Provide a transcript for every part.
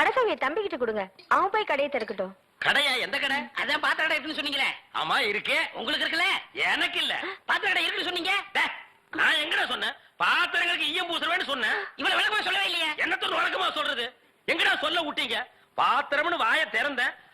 கடை சாவியை தம்பி கிட்ட கொடுங்க. அவன் போய் கடையை திறக்கட்டும். கடையா? எந்த கடை? அதான் பாத்திர கடை இருக்குன்னு சொன்னீங்களே. ஆமா இருக்கே. உங்களுக்கு இருக்குல்ல? எனக்கு இல்ல. பாத்திர கடை இருக்குன்னு சொன்னீங்க? நான் எங்கடா சொன்னேன்? பாத்திரங்களுக்கு ஈயம் பூசுறவேன்னு சொன்னேன். இவ்வளவு விளக்கமா சொல்லவே இல்லையே. என்னத்த வழக்கமா சொல்றது? எங்கடா சொல்ல விட்டீங்க? பாத்திரம்னு வாய திறந்தேன்.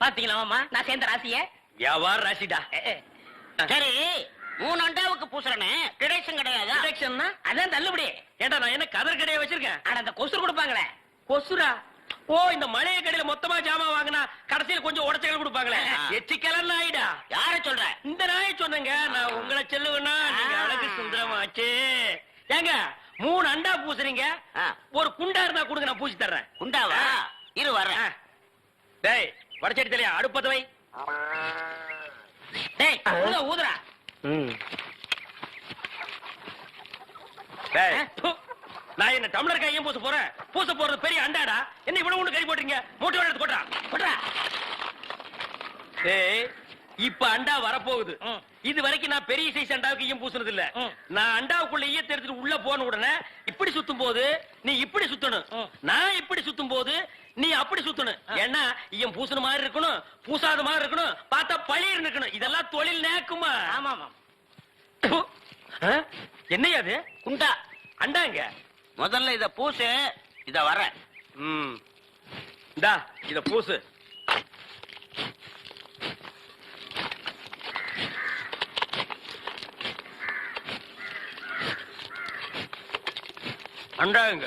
பாத்தீங்களா மாமா? நான் சேர்ந்த ராசிய? வியாபார ராசிடா. சரி மூணு அண்டாவுக்கு பூசுறனே. கிடைச்சும் கிடையாது? டிடக்ஷன்னா அதான் தள்ளுபடி. ஏண்டா நான் என்ன கதர் கடையை வச்சிருக்கேன்? ஆனா அந்த கொசு கொடுப்பாங்களே. கொசுரா ஓ இந்த மளிகை கடையில மொத்தமா ஜாமான் வாங்கினா கடைசியில் கொஞ்சம் உடச்சல் கொடுப்பாங்களே. ஆ. எச்சிக்கலன் நாயிடா யார சொல்ற? இந்த நாயை சொன்னேங்க. நான் உங்களை செல்லுவேன்னா நீங்க. அழகு சுந்தரமாச்சு. ஏங்க மூணு அண்டா பூசுறீங்க. ஒரு குண்டா இருந்தா கொடுங்க நான் பூசி தர்றேன். குண்டாவா. இரு வர்றேன். டேய் வடச்சடி தலையா அடுப்பத வை டேய் ஊத ஊதுறா டேய். நான் என்ன டம்ளர் கையும் பூச போறேன்? பூச போறது பெரிய அண்டாடா? என்ன இவ்வளவு ஒண்ணு கை போட்டுறீங்க? மூட்டை எடுத்து கொட்டா போடுறா டேய் இப்ப அண்டா வரப்போகுது. இது வரைக்கும் நான் பெரிய சைஸ் அண்டாவுக்கு ஈயம் பூசுனது இல்ல. நான் அண்டாவுக்குள்ள ஈயத்தை எடுத்துட்டு உள்ள போன உடனே இப்படி சுத்தும் போது நீ இப்படி சுத்தணும். நான் இப்படி சுத்தும் போது நீ அப்படி சுத்தணும் ஏன்னா ஈயம் பூசுன மாதிரி இருக்கணும் பூசாத மாதிரி இருக்கணும் பார்த்தா பழிர் இருக்கணும் இதெல்லாம் தொழில் நேக்குமா? ஆமா ஆமா? என்னய்யா அது? குண்டா. அண்டாங்க. முதல்ல இத பூசு இத வர. ம். இந்தா இத பூசு. அண்டாங்க.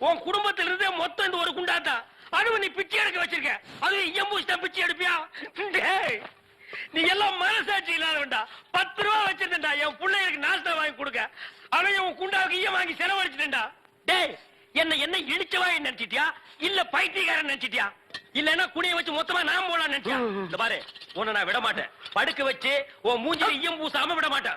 உன் குடும்பத்துல இருந்தே மொத்தம் இந்த ஒரு குண்டாதான் அதுவும் நீ பிச்சை எடுக்க வச்சிருக்க. அது எம்பூசிட்டா பிச்சை எடுப்பியா? நீ எல்லாம் மனசாட்சி இல்லாதவன்டா. பத்து ரூபா வச்சிருந்தா என் பிள்ளைகளுக்கு நாஸ்தா வாங்கி கொடுக்க. அவன் உன் குண்டாவுக்கு ஈயம் வாங்கி செலவழிச்சிட்டா டேய் என்ன என்ன இடிச்சவா நினைச்சிட்டியா? இல்ல பைத்தியக்காரன் நினைச்சிட்டியா? இல்லன்னா குனிய வச்சு மொத்தமா நான் போலாம் நினைச்சியா இந்த பாரு உன்னை நான் விட மாட்டேன். படுக்க வச்சு உன் மூஞ்சில ஈயம் பூசாம விட. மாட்டேன்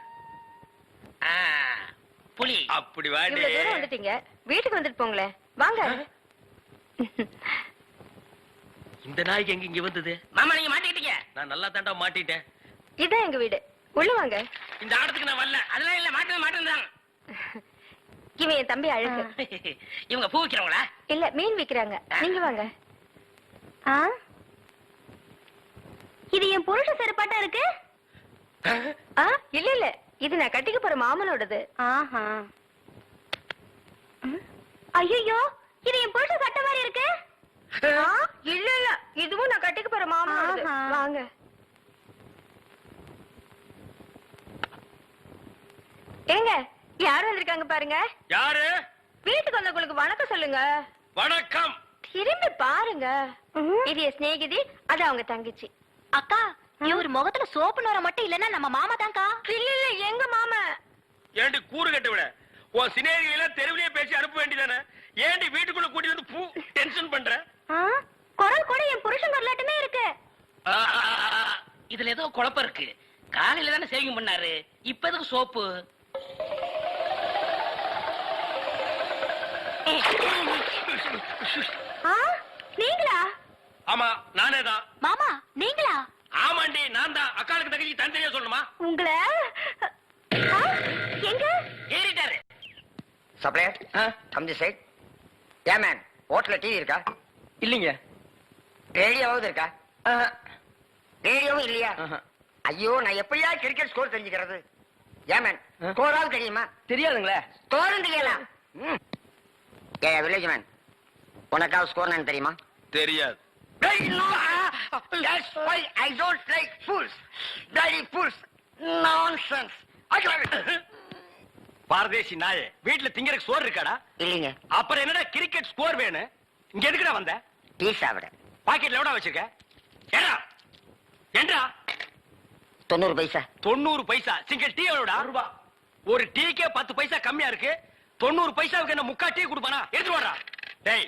புலி. அப்படி வாடி. இவ்வளவு தூரம் வந்துட்டீங்க. வீட்டுக்கு வந்துட்டு போங்களேன் வாங்க. இந்த நாய்க்கு எங்க இங்க வந்தது? மாமா நீங்க மாட்டிக்கிட்டீங்க. நான் நல்லா தாண்டா மாட்டிட்டேன். இதான் எங்க வீடு. உள்ள வாங்க. இந்த ஆடத்துக்கு நான் வரல. அதெல்லாம் இல்ல மாட்டது மாட்டேன் இவன் என் தம்பி அழகு. இவங்க பூ வைக்கிறவங்களா? இல்ல மீன் விக்கிறாங்க. நீங்க வாங்க. ஆ? இது என் புருஷ செருப்பாட்டா இருக்கு? ஆ இல்ல இல்ல. இது நான் கட்டிக்க போற மாமனோடது. ஆஹா. ஐயோ இது என் புருஷ சட்டை மாதிரி இருக்கு. இல்ல இல்ல இதுவும் நான் கட்டிக்க போற மாமனோடது. வாங்க. ஏங்க யார் வந்திருக்காங்க பாருங்க? யாரு? வீட்டுக்கு வந்தவங்களுக்கு வணக்கம் சொல்லுங்க. வணக்கம். திரும்பி பாருங்க. இது என் சிநேகிதி அது அவங்க தங்கச்சி. அக்கா இவர் முகத்துல சோப்பு நோர மட்டும் இல்லன்னா நம்ம மாமா தான்க்கா. இல்ல இல்ல எங்க மாமா? ஏண்டி கூறு கட்டு விட? உன் சினேகிகளை தெருவிலேயே பேசி அனுப்ப வேண்டியதானே? ஏண்டி வீட்டுக்குள்ள கூட்டி வந்து பூ டென்ஷன் பண்ற? குரல் கூட என் புருஷன் வரலாட்டுமே இருக்கு. இதுல ஏதோ குழப்பம் இருக்கு. காலையில தானே சேவிங் பண்ணாரு. இப்ப எதுக்கு சோப்பு? ஆ, நீங்களா? ஆமா நானே தான் மாமா நீங்களா ஆமாண்டி நான் தங்கச்சி தனித்தனியா சொல்லணுமா? உங்களை? ஆ, எங்க? ஏறிட்டாரு. சப்ளையர் கம் தி சைட் ஏன் மேன் ஹோட்டல்ல டிவி இருக்கா? இல்லைங்க. ரேடியோவாவது இருக்கா. ரேடியோவும் இல்லையா. ஐயோ நான் எப்படியா கிரிக்கெட் ஸ்கோர் தெரிஞ்சுக்கிறது? ஏன் மேன் ஆ? ஸ்கோராவது தெரியுமா? தெரியாதுங்களே. ஸ்கோரும் தெரியாதா? ம். ஏ வில்லேஜ் மேன் உனக்காவது ஸ்கோர் நான் தெரியுமா? தெரியாது. That's why I don't like fools. Bloody fools. Nonsense. பாரதேசி நாயே வீட்டுல திங்கறதுக்கு சோறு இருக்காடா? இல்லைங்க. அப்புறம் என்னடா கிரிக்கெட் ஸ்கோர் வேணும்? இங்க எதுக்குடா வந்த? டீ சாப்பிட. பாக்கெட்ல எவ்வளவு வச்சிருக்க? ஏடா ஏண்டா? தொண்ணூறு பைசா. தொண்ணூறு பைசா. சிங்கிள் டீ எவ்வளவுடா ரூபா. ஒரு டீக்கே பத்து பைசா கம்மியா இருக்கு. தொண்ணூறு பைசாவுக்கு என்ன முக்கா டீ கொடுப்பானா? எடுத்து வாடா. டேய்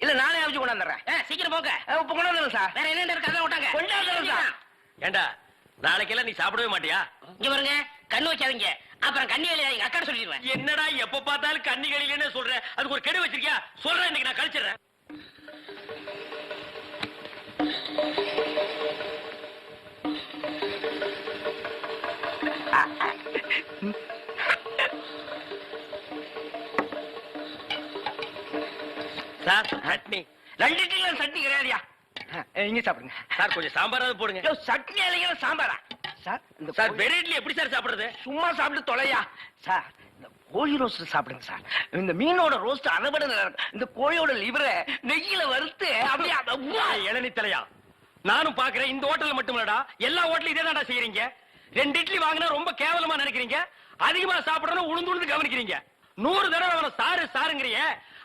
இல்ல நானே அவிச்சு கொண்டாந்துறேன். சீக்கிரம் போங்க. இப்ப கொண்டாந்துறேன் சார். வேற என்ன இருக்கு அதான் விட்டாங்க. கொண்டாந்துறேன் சார். ஏண்டா நாளைக்கெல்லாம் நீ சாப்பிடவே மாட்டியா? இங்க பாருங்க கண்ணு வைக்காதீங்க அப்புறம் கண்ணி எங்க அக்கா சொல்லிடுவேன். என்னடா எப்ப பார்த்தாலும் கன்னிகளிலே சொல்ற? அதுக்கு ஒரு கெடு வச்சிருக்கியா? சொல்றேன் இன்னைக்கு நான் கழிச்சிடுறேன். சார் சட்னி ரெண்டு இட்லி சட்னி கிடையாதுயா? இங்க சாப்பிடுங்க. சார் கொஞ்சம் சாம்பாராவது போடுங்க. சட்னி அலைங்கிற சாம்பாரா? சார் இந்த சார் கோழி- வெறும் இட்லி எப்படி சார் சாப்பிடுறது? சும்மா சாப்பிட்டு தொலையா? சார் இந்த கோழி ரோஸ்ட் சாப்பிடுங்க சார். இந்த மீனோட ரோஸ்ட் அதை விட இந்த கோழியோட லிவரை நெய்யில வறுத்து அப்படியே! இளநி தலையா? நானும் பாக்குறேன் இந்த ஹோட்டல்ல மட்டும் இல்லடா. எல்லா ஹோட்டலும் இதே தான்டா செய்யறீங்க ரெண்டு இட்லி வாங்கினா ரொம்ப கேவலமா நினைக்கிறீங்க. அதிகமா சாப்பிடணும் உளுந்து உளுந்து கவனிக்கிறீங்க. நூறு தடவை அவன சாரு சாருங்கிறிய.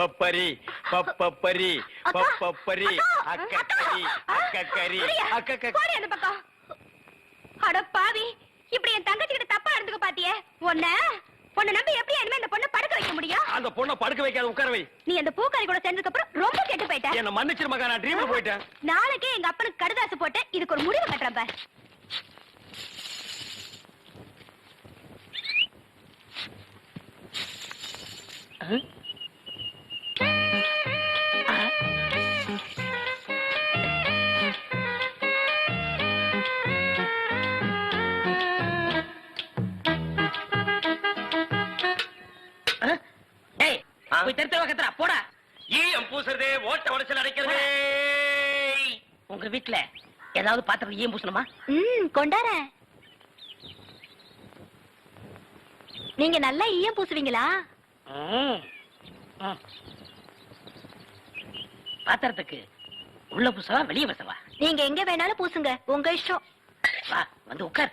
அக்கா, பப்பப்பரி அக்கா, அக்கக்கரி அக்கா. அக்கக்கரி சூர்யா, அக்கக்க போடி அந்த பக்கம். அட பாவி இப்படி என் தங்கச்சி கிட்ட தப்பா நடந்துக்க பாத்தியே? உன்ன உன்னை நம்பி எப்படி இனிமே இந்த பொண்ணை படுக்க வைக்க முடியும்? அந்த பொண்ணை படுக்க வைக்காத உட்கார வை. நீ அந்த பூக்காரி கூட சேர்ந்ததுக்கு அப்புறம் ரொம்ப கெட்டு போயிட்ட. என்ன மன்னிச்சிரு மகா நான் ட்ரீம்ல போயிட்டேன். நாளைக்கே எங்க அப்பனுக்கு கடுதாசு போட்டு இதுக்கு ஒரு முடிவு கட்டுறேன் பார். டேய் போய் தெருத்த கத்துறா போடா. ஈயம் பூசுறது ஓட்ட உடச்சல் அடைக்கிறது. உங்க வீட்டுல ஏதாவது பாத்திரம் ஏன் பூசணுமா? ம் கொண்டாரேன். நீங்க நல்லா ஈயம் பூசுவீங்களா. பாத்திரத்துக்கு உள்ள பூசவா வெளிய பூசவா? நீங்க எங்க வேணாலும் பூசுங்க. உங்க இஷ்டம். வா வந்து உட்கார்.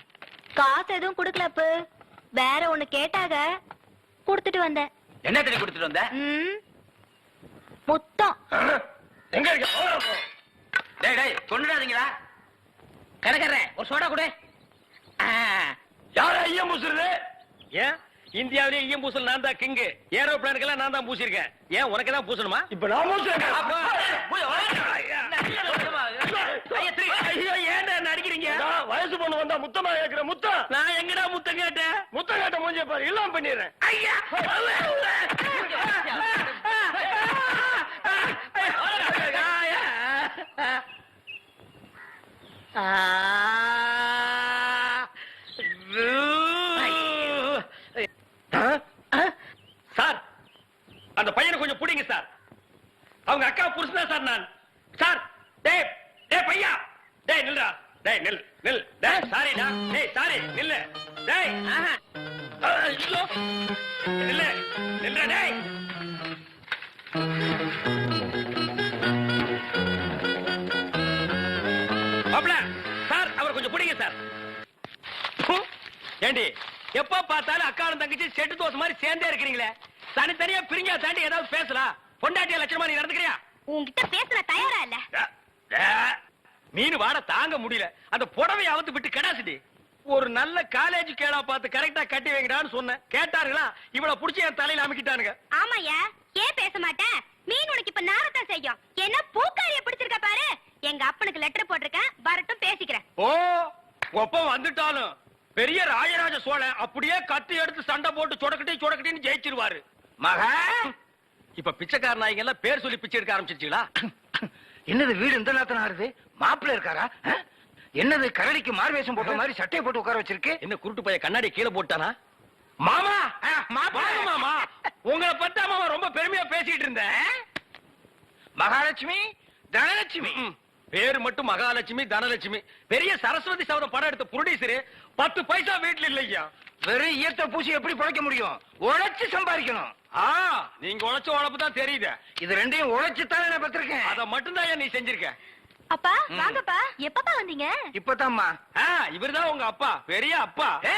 காசு எதுவும் குடுக்கல அப்பு. வேற ஒண்ணு கேட்டாக குடுத்துட்டு வந்தேன். என்ன தண்ணி கொடுத்துட்டு வந்த? ம், முத்தம். எங்க இருக்க? டேய் டேய் கொண்டுடாதீங்களா கரகர ஒரு சோடா கொடு. ஆ, யாரா ஐயம் பூசுறது? ஏன்? இந்தியாவிலேயே ஐயம் பூசல் நான் தான் கிங்கு. ஏரோப்ளானுக்கெல்லாம் நான் தான் பூசிருக்கேன் ஏன் உனக்கு தான் பூசணுமா? இப்ப நான் என்ன? அடிக்கிறீங்க வயசு பொண்ணு வந்தா முத்தமா கேக்குற முத்தம் நான் எங்கடா முத்தம் கேட்டேன் முத்தம் கேட்ட மூஞ்சிய பாரு இல்லாம பண்ணிடுறேன் ஐயா சார் அந்த பையனை கொஞ்சம் புடிங்க சார் அவங்க அக்கா புருஷனா சார் நான் சார் டேய் டேய் பையா டேய் நில்றா டேய் நில் நில். டேய் சாரிடா டேய் சாரி நில்லு. டேய் ஆஹா. ஐயோ. நில்லு. நில்றா டேய். மாப்ள சார் அவர் கொஞ்சம் பிடிங்க சார். ஏண்டி எப்ப பார்த்தாலும் அக்காவும் தங்கச்சி செட்டு தோசை மாதிரி சேர்ந்தே இருக்கிறீங்களே? தனித்தனியா பிரிஞ்சா தாண்டி ஏதாவது பேசலாம். பொண்டாட்டிய லட்சணமா நீ நடந்துக்கிறியா? உன்கிட்ட பேசுற தயாரா இல்ல? மீன் வாட தாங்க முடியல. அந்த புடவை அவுத்து விட்டு கடாசிடி ஒரு நல்ல காலேஜ் கேடா பார்த்து கரெக்டா கட்டி வைங்கடான்னு சொன்னேன். கேட்டாருங்களா இவள புடிச்சு என் தலையில அமைக்கிட்டானுங்க. ஆமாயா ஏன் பேச மாட்டேன் மீன் உனக்கு இப்ப நாரத்தான் செய்யும். என்ன பூக்காரிய பிடிச்சிருக்க பாரு. எங்க அப்பனுக்கு லெட்டர் போட்டிருக்கேன். வரட்டும் பேசிக்கிறேன். ஓ ஒப்ப வந்துட்டாலும் பெரிய ராஜராஜ சோழன் அப்படியே கத்தி எடுத்து சண்டை போட்டு சொடக்கட்டி சொடக்கட்டின்னு ஜெயிச்சிருவாரு. மகா! இப்ப பிச்சைக்கார நாய்ங்க எல்லாம் பேர் சொல்லி பிச்சை எடுக்க ஆரம்பிச்சிருச்சீங்களா? என்னது வீடு இந்த நேரத்துல ஆறுது மாப்பிள்ள இருக்காரா? என்னது கரடிக்கு மார்வேஷம் போட்ட மாதிரி சட்டையை போட்டு உட்கார வச்சிருக்கு? என்ன குருட்டு பைய கண்ணாடி கீழே போட்டானா? மாமா. மாமா! உங்களை பத்தா மாமா ரொம்ப பெருமையா பேசிட்டு இருந்தேன். மகாலட்சுமி தனலட்சுமி. பேரு மட்டும் மகாலட்சுமி தனலட்சுமி. பெரிய சரஸ்வதி சபதம் படம் எடுத்த புரொடியூசரு பத்து பைசா வீட்டுல இல்லையா? வெறும் ஈயத்தை பூசி எப்படி பிழைக்க முடியும்? உழைச்சு சம்பாதிக்கணும். ஆ நீங்க உழைச்ச உழைப்பு தான் தெரியுது. இது ரெண்டையும் உழைச்சு தான் நான் பத்திருக்கேன் அத மட்டும் தான் நீ செஞ்சிருக்க. அப்பா வாங்கப்பா. எப்பப்பா வந்தீங்க? இப்பதாம்மா இவர்தான் உங்க அப்பா. பெரிய அப்பா. ஏ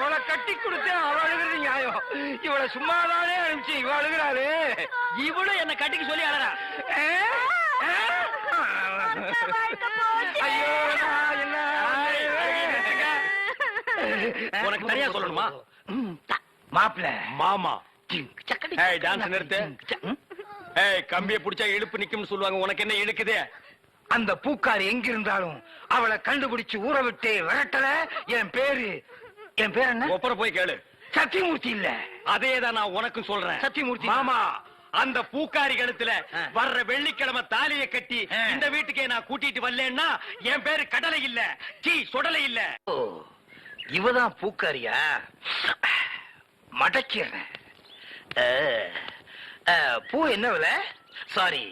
அவளை கட்டி கொடுத்து அவ அழுகிறது நியாயம். இவளை சும்மாதானே அனுப்பிச்சு இவ அழுகிறாரு இவளும் என்ன கட்டிக்க சொல்லி அழறா? ஐயோ என்ன? உனக்கு தனியா சொல்லணுமா? மாப்பிள்ள. மாமா. ஏய் டான்ஸ் நிறுத்து. ஏய் கம்பிய புடிச்சா இழுப்பு நிக்கும்னு சொல்லுவாங்க. உனக்கு என்ன இழுக்குது? அந்த பூக்காரி எங்க இருந்தாலும் அவளை கண்டுபிடிச்சு ஊற விட்டு விரட்டல. என் பேரு என் பேர் என்ன? ஒப்பர போய் கேளு. சத்தியமூர்த்தி இல்ல. அதே தான் நான் உனக்கும் சொல்றேன். சத்தியமூர்த்தி. மாமா அந்த பூக்காரி கழுத்துல. வர்ற வெள்ளிக்கிழமை தாலிய கட்டி. இந்த வீட்டுக்கே நான் கூட்டிட்டு வரலன்னா என் பேரு கடலை இல்ல சீ சுடலை இல்ல. ஓ இவதான் பூக்காரியா? மடக்கிறேன் பூ என்ன விலை? சாரி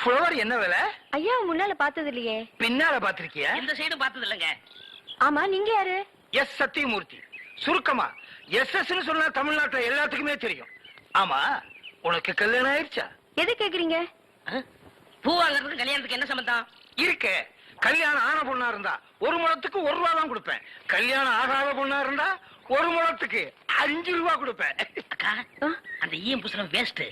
ஃப்ளவர் என்ன விலை? ஐயா முன்னால பார்த்தது இல்லையே பின்னால பாத்திருக்கியா இந்த சைடும் பார்த்தது இல்லைங்க ஆமா நீங்க யாரு? எஸ் சத்தியமூர்த்தி. சுருக்கமா எஸ் எஸ் சொன்னா தமிழ்நாட்டுல எல்லாத்துக்குமே தெரியும். ஆமா உனக்கு கல்யாணம் ஆயிடுச்சா? எது கேக்குறீங்க? ஆ? பூ வாங்குறதுக்கு கல்யாணத்துக்கு என்ன சம்பந்தம்? இருக்கே கல்யாணம் ஆன பொண்ணா இருந்தா ஒரு முழத்துக்கு ஒரு ரூபா தான் கொடுப்பேன். கல்யாணம் ஆகாத பொண்ணா இருந்தா ஒரு முழத்துக்கு அஞ்சு ரூபா கொடுப்பேன். அக்கா அந்த ஈயம் புசுரம் வேஸ்ட்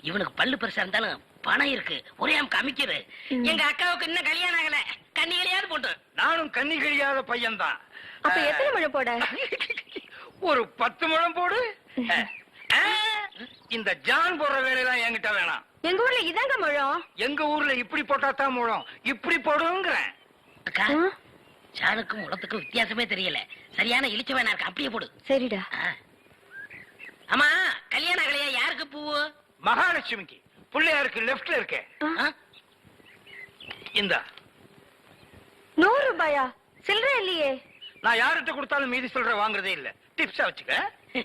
இவனுக்கு பல்லு பெருசா இருந்தாலும் பணம் இருக்கு. ஒரே அமுக்கு அமைக்கிறது எங்க அக்காவுக்கு இன்னும் கல்யாணம் ஆகல. கண்ணிகளையாவது போட்டு. நானும் கண்ணி கழியாத பையன்தான். அப்ப எத்தனை மழை போட? ஒரு பத்து முழம் போடு. இந்த ஜான் போடுற வேலையெல்லாம் என்கிட்ட வேணாம். எங்க ஊர்ல இதாங்க முழம்? எங்க ஊர்ல இப்படி போட்டா தான் முழம். இப்படி போடுங்கிறேன். அக்கா சாணுக்கும் முளத்துக்கும் வித்தியாசமே தெரியல. சரியான இழிச்ச வேணா இருக்கு? அப்படியே போடு. சரிடா. ஆமா கல்யாண கலையா யாருக்கு பூவு மகாலட்சுமிக்கு. பிள்ளையாருக்கு லெஃப்ட்ல இருக்கே? இந்த. நூறு ரூபாயா? சில்லறை இல்லையே. நான் யார்கிட்ட கொடுத்தாலும் மீதி சொல்ற வாங்குறதே இல்ல. டிப்ஸா வச்சுக்க.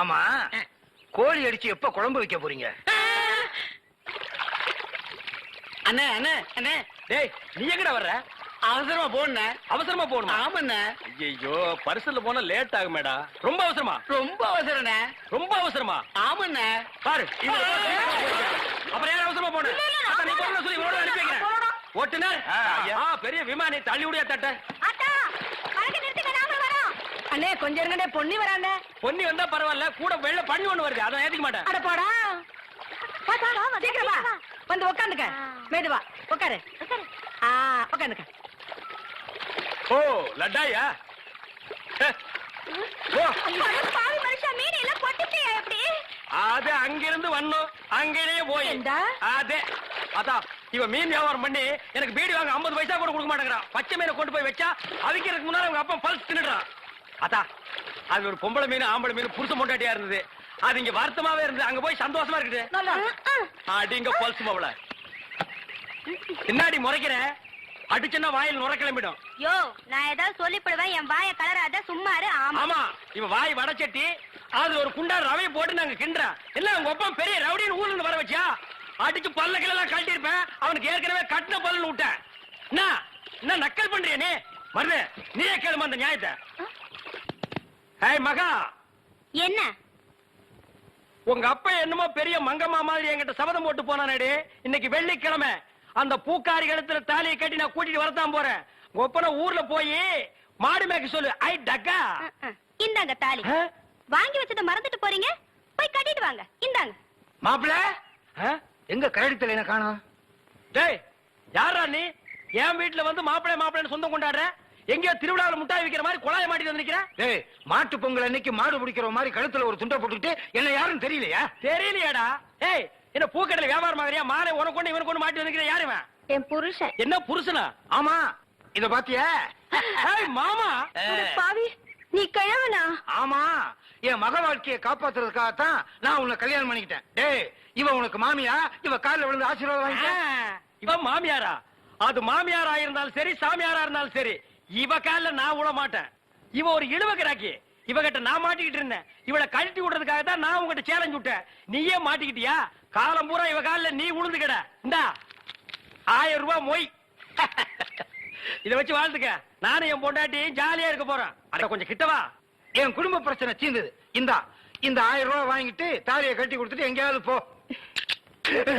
ஆமா. கோழி அடிச்சு எப்ப குழம்பு வைக்க போறீங்க? அண்ணே அண்ணே அண்ணே. டேய் நீ எங்கடா வர்ற? அவசரமா போன அவசரமா போகணுமா? ஆமாண்ண. ஐயோ பரிசல்ல போனா லேட் ஆகுமேடா. ரொம்ப அவசரமா? ரொம்ப அவசரண்ண. ரொம்ப அவசரமா? ஆமாண்ண. பாரு அப்புறம் யார் அவசரமா போன? அதான் நீ போன சொல்லி இவரோட அனுப்பி ஓட்டுனர் பெரிய விமானி தள்ளி விடியா தட்ட. அண்ணே கொஞ்சம் இருங்கடே பொன்னி வரானே பொன்னி வந்தா பரவாயில்ல கூட வெள்ள பண்ணி ஒண்ணு வருது அதை ஏத்துக்க மாட்டேன். அட போடா. சீக்கிரம் வா. வந்து உட்காந்துக்க மேதுவா உட்காரு ஆ உட்காந்துக்க ஓ லட்டாயா? அது அங்கிருந்து வந்தோம் அங்கேயே போய்? அதே அதான் இவன் மீன் வியாபாரம் பண்ணி எனக்கு பீடி வாங்க 50 பைசா கூட கொடுக்க மாட்டேங்கிறான். பச்சை மீனை கொண்டு போய் வச்சா அவிக்கிறதுக்கு முன்னாடி அவங்க அப்பா பல்ஸ் தின்னுடுறான். அதா அது ஒரு பொம்பளை மீன் ஆம்பளை மீன் புருஷ மொட்டாட்டியா இருந்தது. அது இங்க வருத்தமாவே இருந்தது. அங்க போய் சந்தோஷமா இருக்குது. அடிங்க பல்ஸ் மவள பின்னாடி முறைக்கிற அடிச்சுன்னா வாயில் நுர கிளம்பிடும். யோ நான் ஏதாவது சொல்லிப்படுவேன். என் வாய கலராத சும்மா இரு ஆமா இவன் வாய் வடச்சட்டி அதுல ஒரு குண்டா ரவையை போட்டு நாங்க கிண்டுறோம் இல்ல உங்க ஒப்பம் பெரிய ரவுடின்னு ஊர்ல வர வச்சா அடிச்சு பல்ல கிளெல்லாம் கழட்டி இருப்பேன் அவனுக்கு ஏற்கனவே கட்டின பல்லுன்னு விட்டேன். என்ன? என்ன நக்கல் பண்றிய நீ? மருது நீயே கேளுமா அந்த நியாயத்தை. ஏய் மகா. என்ன? உங்க அப்பா என்னமோ பெரிய மங்கம்மா மாதிரி என்கிட்ட சபதம் போட்டு போனானேடி. இன்னைக்கு வெள்ளிக்கிழமை. அந்த பூக்காரி கழுத்துல தாலியை கட்டி நான் கூட்டிட்டு வரத்தான் போறேன். ஒப்பனை ஊர்ல போய் மாடு மேய்க்க சொல்லு. ஐ டக்கா. இந்தாங்க தாலி? வாங்கி வச்சத மறந்துட்டு போறீங்க? போய் கட்டிட்டு வாங்க. இந்தாங்க. மாப்பிள ஆ? எங்க கரடித்தல என்ன காணோம்? டேய் யாரா நீ? என் வீட்டுல வந்து மாப்பிள்ளை மாப்பிள்ளைன்னு சொந்தம் கொண்டாடுற? எங்கேயோ திருவிழாவில் முட்டாய் விக்கிற மாதிரி குழாய மாட்டி வந்து நிக்கிற டேய் மாட்டு பொங்கல் அன்னைக்கு மாடு பிடிக்கிற மாதிரி கழுத்துல ஒரு துண்டை போட்டுக்கிட்டு என்ன யாரும் தெரியலையா? தெரியலையாடா. ஏய் என்ன பூக்கடையில வியாபாரம் மாதிரியா மாலை உனக்கு கொண்டு இவனுக்கு கொண்டு மாட்டி வந்து நிக்கிற யாரு இவன்? என் புருஷன். என்ன புருஷனா? ஆமா இத பாத்தியா? மாமா. பாவி. நீ கிழவனா? ஆமா என் மக வாழ்க்கையை காப்பாத்துறதுக்காகத்தான் நான் உன்னை கல்யாணம் பண்ணிக்கிட்டேன். டேய் இவ உனக்கு மாமியா? இவ கால்ல விழுந்து ஆசீர்வாதம் வாங்கிக்க இவன் மாமியாரா? அது மாமியாரா இருந்தாலும் சரி சாமியாரா இருந்தாலும் சரி. இவ கால்ல நான் விட மாட்டேன். இவ ஒரு இழுவ கிராக்கி. இவகிட்ட நான் மாட்டிக்கிட்டு இருந்தேன். இவளை கழட்டி விடுறதுக்காக தான் நான் உங்ககிட்ட சேலஞ்ச் விட்டேன். நீயே மாட்டிக்கிட்டியா? காலம் பூரா இவ கால்ல நீ உளுந்து கிட. இந்தா ஆயிரம் ரூபாய் மொய். இத வச்சு வாழ்த்துக்க நானும் என் பொண்டாட்டி ஜாலியா இருக்க போறேன். அட கொஞ்சம் கிட்டவா என் குடும்ப பிரச்சனை தீர்ந்தது இந்தா இந்த ஆயிரம் ரூபாய் வாங்கிட்டு தாலியை கட்டி கொடுத்துட்டு எங்கேயாவது போ.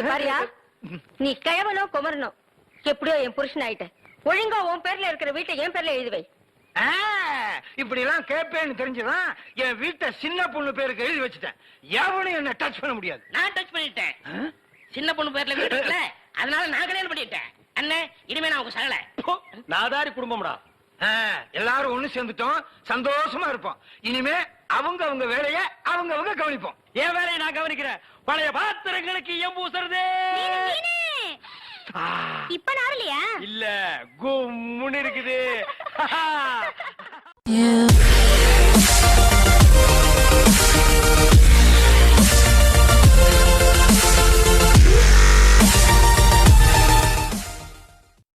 பாரியா நீ கிழவனோ குமரனோ எப்படியோ என் புருஷன் ஆயிட்ட. ஒழுங்கா உன் பேர்ல இருக்கிற வீட்டை என் பேர்ல எழுதி வை. ஆ, இப்படி எல்லாம் கேட்பேன்னு தெரிஞ்சுதான் என் வீட்டை சின்ன பொண்ணு பேருக்கு எழுதி வச்சுட்டேன். எவனும் என்ன டச் பண்ண முடியாது. நான் டச் பண்ணிட்டேன்? சின்ன பொண்ணு பேர்ல வீடு இருக்குல்ல அதனால நான் கல்யாணம் பண்ணிட்டேன். என்ன இனிமே நான் உங்க சகல. நாதாரி குடும்பம்டா. எல்லாரும் ஒண்ணு சேர்ந்துட்டோம் சந்தோஷமா இருப்போம். இனிமே அவங்க அவங்க வேலைய கவனிப்போம். என் வேலையை நான் கவனிக்கிறேன். பழைய பாத்திரங்களுக்கு எம் பூசுறது இப்ப நாரலையா இல்ல கும்முன்னு இருக்குது.